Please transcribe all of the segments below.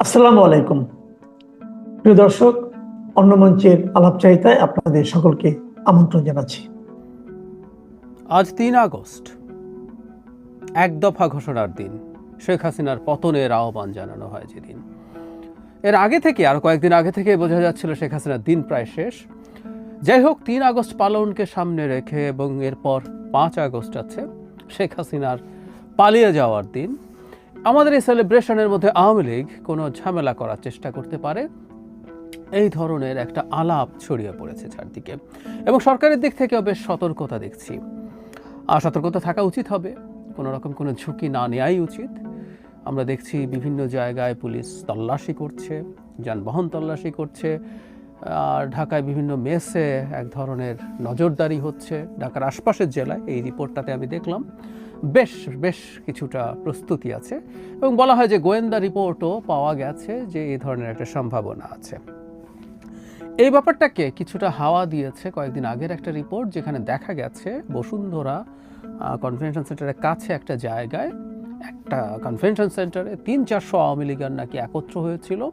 আসসালামু আলাইকুম। প্রিয় দর্শক, অন্য মঞ্চের আলাপচারিতায় আপনাদের সকলকে আমন্ত্রণ জানাচ্ছি। আজ তিন আগস্ট, এক দফা ঘোষণার দিন। শেখ হাসিনার পতনের আহ্বান জানানো হয় যেদিন। এর আগে থেকে, আর কয়েকদিন আগে থেকে বোঝা যাচ্ছিল শেখ হাসিনার দিন প্রায় শেষ। যাই হোক, তিন আগস্ট পালনকে সামনে রেখে এবং এরপর পাঁচ আগস্ট আছে শেখ হাসিনার পালিয়ে যাওয়ার দিন। আমাদের এই সেলিব্রেশনের মধ্যে আওয়ামী লীগ কোনো ঝামেলা করার চেষ্টা করতে পারে। এই ধরনের একটা আলাপ ছড়িয়ে পড়েছে চারদিকে। এবং সরকারের দিক থেকেও বেশ সতর্কতা দেখছি। আর সতর্কতা থাকা উচিত হবে। কোনো রকম কোনো ঝুঁকি না নেওয়াই উচিত। আমরা দেখছি বিভিন্ন জায়গায় পুলিশ তল্লাশি করছে, যানবাহন তল্লাশি করছে, আর ঢাকায় বিভিন্ন মেসে এক ধরনের নজরদারি হচ্ছে। ঢাকার আশপাশের জেলায় এই রিপোর্টটাতে আমি দেখলাম। বেশ বেশ কিছুটা প্রস্তুতি আছে এবং বলা হয় যে গোয়েন্দা রিপোর্টও পাওয়া গেছে যে এই ধরনের একটা সম্ভাবনা আছে। এই ব্যাপারটাকে কিছুটা হাওয়া দিয়েছে কয়েকদিন আগের একটা রিপোর্ট যেখানে দেখা গেছে বসুন্ধরা কনভেনশন সেন্টারের কাছে একটা জায়গায় একটা কনভেনশন সেন্টারে তিন চারশো আওয়ামী লীগের নাকি একত্র হয়েছিল,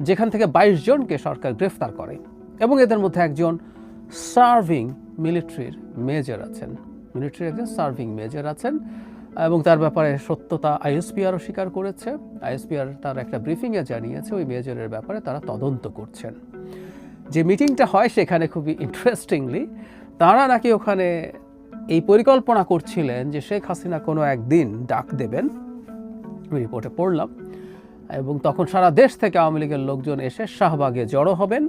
যেখান থেকে বাইশ জনকে সরকার গ্রেফতার করে এবং এদের মধ্যে একজন সার্ভিং মিলিটারির মেজর আছেন। মিলিটারির একজন সার্ভিং মেজর আছেন এবং তার ব্যাপারে সত্যতা আইএসপিআরও স্বীকার করেছে। আইএসপিআর তার একটা ব্রিফিংয়ে জানিয়েছে, ওই মেজরের ব্যাপারে তারা তদন্ত করছেন। যে মিটিংটা হয় সেখানে খুবই ইন্টারেস্টিংলি তারা নাকি ওখানে এই পরিকল্পনা করছিলেন যে শেখ হাসিনা কোনো একদিন ডাক দেবেন। আমি রিপোর্টে পড়লাম এবং তখন সারা দেশ থেকে আওয়ামী লীগের লোকজন এসে শাহবাগে জড়ো হবেন।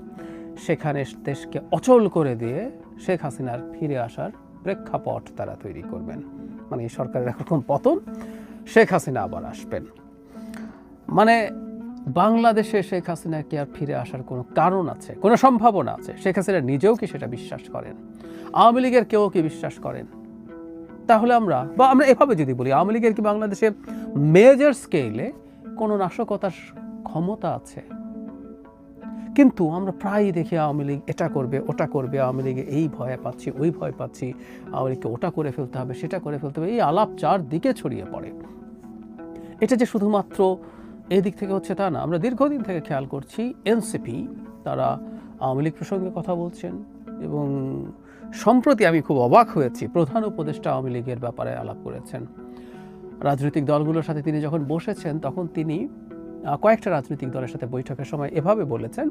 সেখানে দেশকে অচল করে দিয়ে শেখ হাসিনার ফিরে আসার প্রেক্ষাপট তারা তৈরি করবেন। মানে সরকারের একরকম পতন, শেখ হাসিনা আবার আসবেন। মানে বাংলাদেশে শেখ হাসিনা কি আর ফিরে আসার কোনো কারণ আছে? কোনো সম্ভাবনা আছে? শেখ হাসিনা নিজেও কি সেটা বিশ্বাস করেন? আওয়ামী লীগের কেউ কি বিশ্বাস করেন? তাহলে আমরা, বা আমরা এভাবে যদি বলি, আওয়ামী লীগের কি বাংলাদেশে মেজর স্কেলে কোনো নাশকতার ক্ষমতা আছে? কিন্তু আমরা প্রায়ই দেখি আওয়ামী লীগ এটা করবে, ওটা করবে, আওয়ামী লীগে এই ভয় পাচ্ছি, ওই ভয় পাচ্ছি, আওয়ামী লীগকে ওটা করে ফেলতে হবে, সেটা করে ফেলতে হবে, এই আলাপ চারদিকে ছড়িয়ে পড়ে। এটা যে শুধুমাত্র এই দিক থেকে হচ্ছে তা না, আমরা দীর্ঘদিন থেকে খেয়াল করছি এনসিপি, তারা আওয়ামী লীগ প্রসঙ্গে কথা বলছেন এবং সম্প্রতি আমি খুব অবাক হয়েছি, প্রধান উপদেষ্টা আওয়ামী লীগের ব্যাপারে আলাপ করেছেন। রাজনৈতিক দলগুলোর সাথে তিনি যখন বসেছেন, তখন তিনি কয়েকটা রাজনৈতিক দলের সাথে বৈঠকের সময় এভাবে বলেছেন,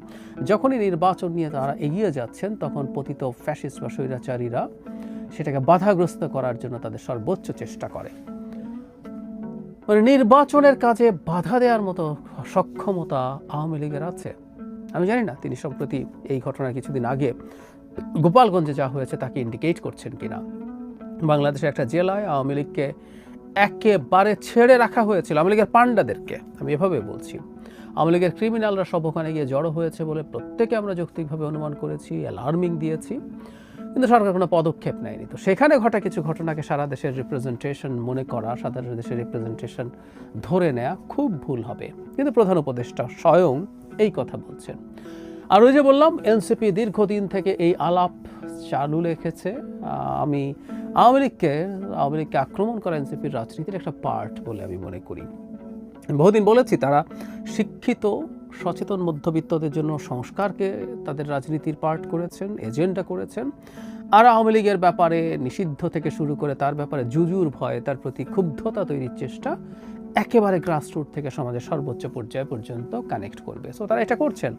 যখনই নির্বাচন নিয়ে তারা এগিয়ে যাচ্ছেন, তখন পতিত ফ্যাসিস্ট বা স্বৈরাচারীরা সেটাকে বাধাগ্রস্ত করার জন্য তাদের সর্বোচ্চ চেষ্টা করে। মানে নির্বাচনের কাজে বাধা দেওয়ার মতো সক্ষমতা আওয়ামী লীগের আছে। আমি জানি না, তিনি সম্প্রতি এই ঘটনার কিছুদিন আগে গোপালগঞ্জে যা হয়েছে তাকে ইন্ডিকেট করছেন কিনা। বাংলাদেশের একটা জেলায় আওয়ামী লীগকে একেবারে ছেড়ে রাখা হয়েছিল আওয়ামী লীগের পাণ্ডাদেরকে। আমি এভাবে বলছি। আওয়ামী লীগের ক্রিমিনালরা সব ওখানে গিয়ে জড়ো হয়েছে বলে প্রত্যেকে আমরা যৌক্তিকভাবে অনুমান করেছি, অ্যালার্মিং দিয়েছি। কিন্তু সরকার কোনো পদক্ষেপ নেয়নি। তো সেখানে ঘটা কিছু ঘটনাকে সারা দেশের রিপ্রেজেন্টেশন মনে করা, সারা দেশের রিপ্রেজেন্টেশন ধরে নেওয়া খুব ভুল হবে। কিন্তু প্রধান উপদেষ্টা স্বয়ং এই কথা বলছেন। আর ওই যে বললাম এনসিপি দীর্ঘদিন থেকে এই আলাপ চালু রেখেছে। আমি আওয়ামী লীগকে আওয়ামী লীগকে আক্রমণ করা এনসিপির রাজনীতির একটা পার্ট বলে আমি মনে করি। বহুদিন বলেছি, তারা শিক্ষিত, সচেতন মধ্যবিত্তদের জন্য সংস্কারকে তাদের রাজনীতির পার্ট করেছেন, এজেন্ডা করেছেন। আর আওয়ামী লীগের ব্যাপারে নিষিদ্ধ থেকে শুরু করে তার ব্যাপারে জুজুর ভয় তার প্রতি ক্ষুব্ধতা তৈরির চেষ্টা একেবারে গ্রাসরুট থেকে সমাজের সর্বোচ্চ পর্যায় পর্যন্ত কানেক্ট করবে। সো তারা এটা করছেন।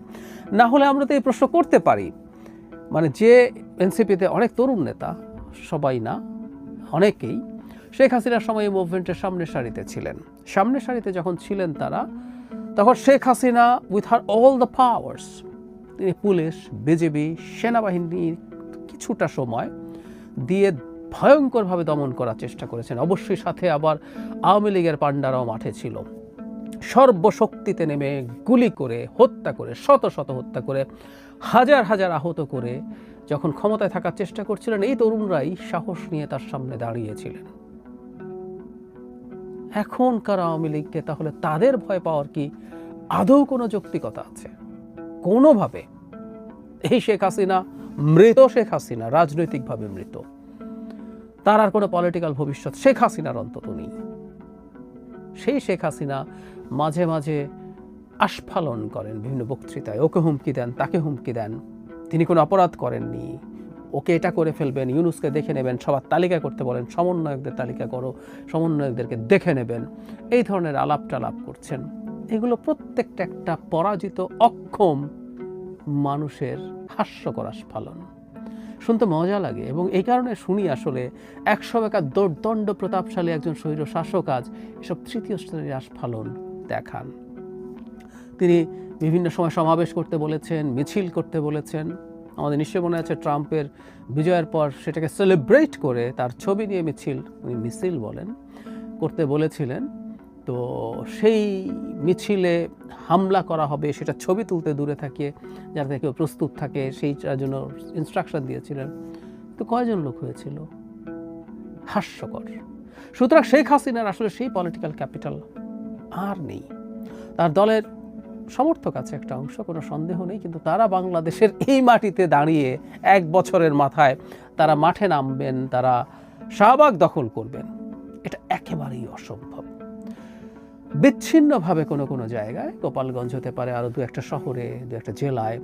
না হলে আমরা তো এই প্রশ্ন করতে পারি। মানে যে এনসিপিতে অনেক তরুণ নেতা, সবাই না, অনেকেই, শেখ হাসিনার সময় এই মুভমেন্টের সামনের সারিতে ছিলেন। সামনের সারিতে যখন ছিলেন তারা, তখন Sheikh Hasina with her all the powers তিনি পুলিশ বিজেপি সেনাবাহিনীর কিছুটা সময় দিয়ে ভয়ঙ্করভাবে দমন করার চেষ্টা করেছেন। অবশ্যই সাথে আবার আওয়ামী লীগের পাণ্ডারাও মাঠে ছিল। সর্বশক্তিতে নেমে গুলি করে, হত্যা করে, শত শত হত্যা করে, হাজার হাজার আহত করে যখন ক্ষমতায় থাকার চেষ্টা করছিলেন, এই তরুণরাই সাহস নিয়ে তার সামনে দাঁড়িয়েছিলেন। এখনকার আওয়ামী লীগকে তাহলে তাদের ভয় পাওয়ার কি আদৌ কোনো যৌক্তিকতা আছে? কোনোভাবে। এই শেখ হাসিনা মৃত শেখ হাসিনা, রাজনৈতিকভাবে মৃত। তার আর কোনো পলিটিক্যাল ভবিষ্যৎ শেখ হাসিনার অন্তত নেই। সেই শেখ হাসিনা মাঝে মাঝে আস্ফালন করেন বিভিন্ন বক্তৃতায়। ওকে হুমকি দেন, তাকে হুমকি দেন। তিনি কোনো অপরাধ করেননি। ওকে এটা করে ফেলবেন, ইউনুসকে দেখে নেবেন, সবার তালিকা করতে বলেন, সমন্বয়কদের তালিকা করো, সমন্বয়কদেরকে দেখে নেবেন। এই ধরনের আলাপ টালাপ করছেন। এগুলো প্রত্যেকটা একটা পরাজিত অক্ষম মানুষের হাস্যকর আস্ফালন। শুনতে মজা লাগে এবং এই কারণে শুনি আসলে একশো বেকার দণ্ড প্রতাপশালী একজন স্বৈর শাসক আজ এসব তৃতীয় শ্রেণির আস্ফালন দেখান। তিনি বিভিন্ন সময় সমাবেশ করতে বলেছেন, মিছিল করতে বলেছেন। আমাদের নিশ্চয় মনে আছে ট্রাম্পের বিজয়ের পর সেটাকে সেলিব্রেট করে তার ছবি নিয়ে মিছিল, উনি মিছিল বলেন, করতে বলেছিলেন। তো সেই মিছিলে হামলা করা হবে, সেটা ছবি তুলতে দূরে থাকে, যাতে কেউ প্রস্তুত থাকে, সেইটার জন্য ইনস্ট্রাকশন দিয়েছিলেন। তো কয়জন লোক হয়েছিল? হাস্যকর। সুতরাং শেখ হাসিনার আসলে সেই পলিটিক্যাল ক্যাপিটাল আর নেই। তার দলের সমর্থক আছে একটা অংশ, কোনো সন্দেহ নেই, কিন্তু তারা বাংলাদেশের এই মাটিতে দাঁড়িয়ে এক বছরের মাথায় তারা মাঠে নামবেন, তারা শাহবাগ দখল করবেন। এটা একেবারেই অসম্ভব। বিচ্ছিন্নভাবে কোনো কোনো জায়গায় গোপালগঞ্জ হতে পারে আরও দু একটা শহরে, দু একটা জেলায়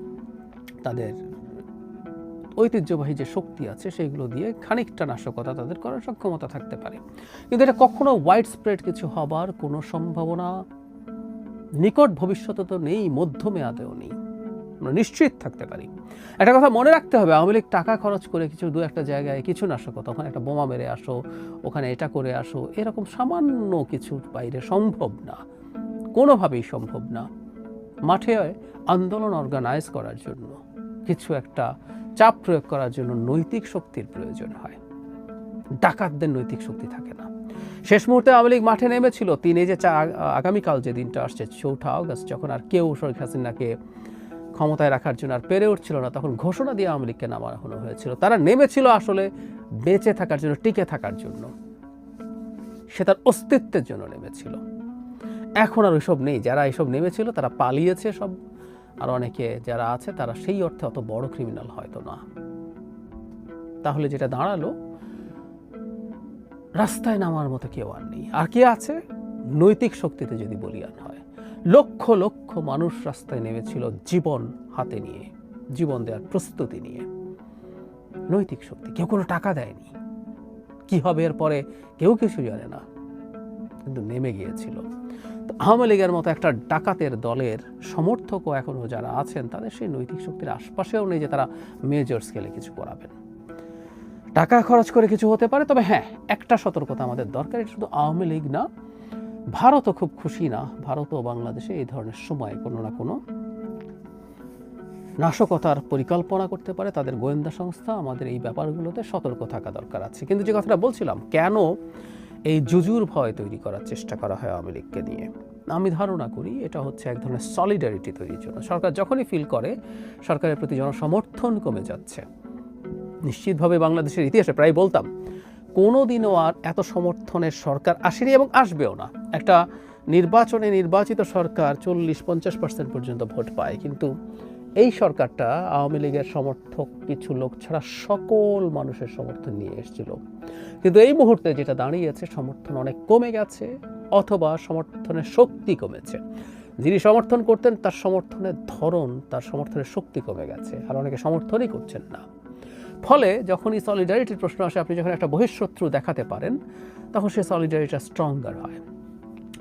তাদের ঐতিহ্যবাহী যে শক্তি আছে সেইগুলো দিয়ে খানিকটা নাশকতা তাদের করার সক্ষমতা থাকতে পারে। কিন্তু এটা কখনো ওয়াইড স্প্রেড কিছু হবার কোনো সম্ভাবনা নিকট ভবিষ্যতে তো নেই, মধ্যমেয়াদেও নেই। আমরা নিশ্চিত থাকতে পারি। একটা কথা মনে রাখতে হবে, আওয়ামী লীগ টাকা খরচ করে কিছু দু একটা জায়গায় কিছু না নাশকতা তখন একটা বোমা মেরে আসো, ওখানে এটা করে আসো, এরকম সামান্য কিছুর বাইরে সম্ভব না। কোনোভাবেই সম্ভব না। মাঠে আন্দোলন অর্গানাইজ করার জন্য, কিছু একটা চাপ প্রয়োগ করার জন্য নৈতিক শক্তির প্রয়োজন হয়। ডাকাতদের নৈতিক শক্তি থাকে না। শেষ মুহূর্তে আওয়ামী লীগ মাঠে নেমেছিল, তিনি যে আগামীকাল যে দিনটা আসছে, চৌঠা আগস্ট, যখন আর কেউ শেখ হাসিনাকে ক্ষমতায় রাখার জন্য আর পেরে উঠছিল না, তখন ঘোষণা দিয়ে আওয়ামী লীগকে নামানো হয়েছিল। তারা নেমেছিল আসলে বেঁচে থাকার জন্য, টিকে থাকার জন্য। সে তার অস্তিত্বের জন্য নেমেছিল। এখন আর ওইসব নেই, যারা এইসব নেমেছিল তারা পালিয়েছে সব, আর অনেকে যারা আছে তারা সেই অর্থে অত বড় ক্রিমিনাল হয়তো না। তাহলে যেটা দাঁড়াল, রাস্তায় নামার মতো কেউ আর নেই। আর কে আছে? নৈতিক শক্তিতে যদি বলিয়ান হয় লক্ষ লক্ষ মানুষ রাস্তায় নেমেছিল জীবন হাতে নিয়ে, জীবন দেওয়ার প্রস্তুতি নিয়ে। নৈতিক শক্তি, কেউ কোনো টাকা দেয়নি। কি হবে এরপরে কেউ কিছু জানে না। কিন্তু নেমে গিয়েছিল। তো আওয়ামী লীগের মতো একটা ডাকাতের দলের সমর্থকও এখনও যারা আছেন, তাদের সেই নৈতিক শক্তির আশপাশেও নেই যে তারা মেজর স্কেলে কিছু করাবেন। টাকা খরচ করে কিছু হতে পারে, তবে হ্যাঁ একটা সতর্কতা আমাদের দরকার। এটা শুধু আওয়ামী লীগ না ভারতও খুব খুশি না। ভারত ও বাংলাদেশে এই ধরনের সময় কোনো না কোনো নাশকতার পরিকল্পনা করতে পারে তাদের গোয়েন্দা সংস্থা। আমাদের এই ব্যাপারগুলোতে সতর্ক থাকা দরকার আছে। কিন্তু যে কথাটা বলছিলাম, কেন এই জুজুর ভয় তৈরি করার চেষ্টা করা হয় আওয়ামী লীগকে নিয়ে? আমি ধারণা করি এটা হচ্ছে এক ধরনের সলিডারিটি তৈরির জন্য। সরকার যখনই ফিল করে, সরকারের প্রতি জনসমর্থন কমে যাচ্ছে। নিশ্চিতভাবে বাংলাদেশের ইতিহাসে প্রায় বলতাম কোনো দিনও আর এত সমর্থনের সরকার আসেনি এবং আসবেও না। একটা নির্বাচনে নির্বাচিত সরকার চল্লিশ পঞ্চাশ পার্সেন্ট পর্যন্ত ভোট পায়। কিন্তু এই সরকারটা আওয়ামী লীগের সমর্থক কিছু লোক ছাড়া সকল মানুষের সমর্থন নিয়ে এসেছিল। কিন্তু এই মুহূর্তে যেটা দাঁড়িয়েছে, সমর্থন অনেক কমে গেছে অথবা সমর্থনের শক্তি কমেছে। যিনি সমর্থন করতেন, তার সমর্থনের ধরন, তার সমর্থনের শক্তি কমে গেছে। আর অনেকে সমর্থনই করছেন না। ফলে যখন এই সলিডারিটির প্রশ্ন আসে, আপনি যখন একটা বহিঃশত্রু দেখাতে পারেন, তখন সে সলিডারিটা স্ট্রঙ্গার হয়।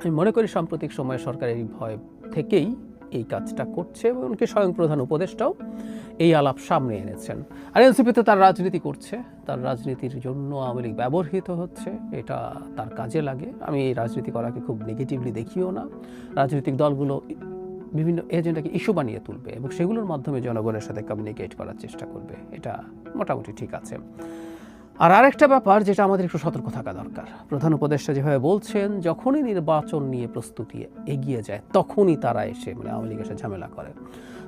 আমি মনে করি সাম্প্রতিক সময়ে সরকার এই ভয় থেকেই এই কাজটা করছে এবং এমনকি স্বয়ং প্রধান উপদেষ্টাও এই আলাপ সামনে এনেছেন। আর এনসিপিতে তার রাজনীতি করছে, তার রাজনীতির জন্য আওয়ামী লীগ ব্যবহৃত হচ্ছে, এটা তার কাজে লাগে। আমি এই রাজনীতি করাকে খুব নেগেটিভলি দেখিও না। রাজনৈতিক দলগুলো বিভিন্ন এজেন্ডাকে ইস্যু বানিয়ে তুলবে এবং সেগুলোর মাধ্যমে জনগণের সাথে কমিউনিকেট করার চেষ্টা করবে, এটা মোটামুটি ঠিক আছে। আর আরেকটা ব্যাপার যেটা আমাদের একটু সতর্ক থাকা দরকার। প্রধান উপদেষ্টা যেভাবে বলছেন, যখনই নির্বাচন নিয়ে প্রস্তুতি এগিয়ে যায়, তখনই তারা এসে মানে আওয়ামী লীগ এসে ঝামেলা করে।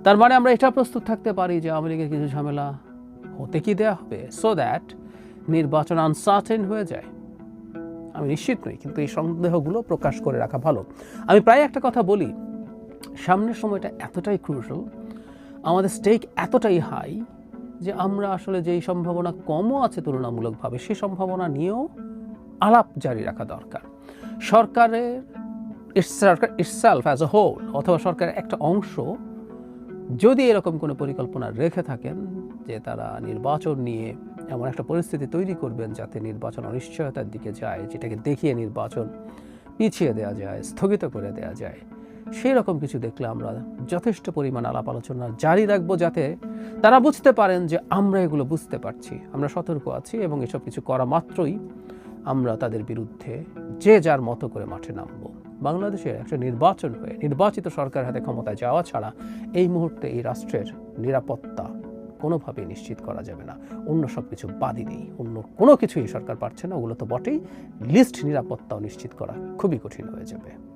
তার মানে আমরা এটা প্রস্তুত থাকতে পারি যে আওয়ামী লীগের কিছু ঝামেলা হতে কি দেওয়া হবে? সো দ্যাট নির্বাচন আনসার্টেন হয়ে যায়। আমি নিশ্চিত নই, কিন্তু এই সন্দেহগুলো প্রকাশ করে রাখা ভালো। আমি প্রায় একটা কথা বলি সামনের সময়টা এতটাই ক্রুশাল আমাদের স্টেক এতটাই হাই যে আমরা আসলে যেই সম্ভাবনা কমও আছে তুলনামূলকভাবে সেই সম্ভাবনা নিয়েও আলাপ জারি রাখা দরকার। সরকারের সরকার ইটসেলফ অ্যাজ এ হোল অথবা সরকারের একটা অংশ যদি এরকম কোনো পরিকল্পনা রেখে থাকেন যে তারা নির্বাচন নিয়ে এমন একটা পরিস্থিতি তৈরি করবেন যাতে নির্বাচন অনিশ্চয়তার দিকে যায়, যেটাকে দেখিয়ে নির্বাচন পিছিয়ে দেওয়া যায়, স্থগিত করে দেওয়া যায় সেই রকম কিছু দেখলে আমরা যথেষ্ট পরিমাণ আলাপ আলোচনা জারি রাখব যাতে তারা বুঝতে পারেন যে আমরা এগুলো বুঝতে পারছি। আমরা সতর্ক আছি এবং এসব কিছু করা মাত্রই আমরা তাদের বিরুদ্ধে যে যার মতো করে মাঠে নামবো। বাংলাদেশের একটা নির্বাচন হয়ে, নির্বাচিত সরকার হাতে ক্ষমতায় যাওয়া ছাড়া এই মুহূর্তে এই রাষ্ট্রের নিরাপত্তা কোনোভাবেই নিশ্চিত করা যাবে না। অন্য সব কিছু বাদই নেই অন্য কোনো কিছুই সরকার পারছে না। ওগুলো তো বটেই। লিস্ট নিরাপত্তাও নিশ্চিত করা খুবই কঠিন হয়ে যাবে।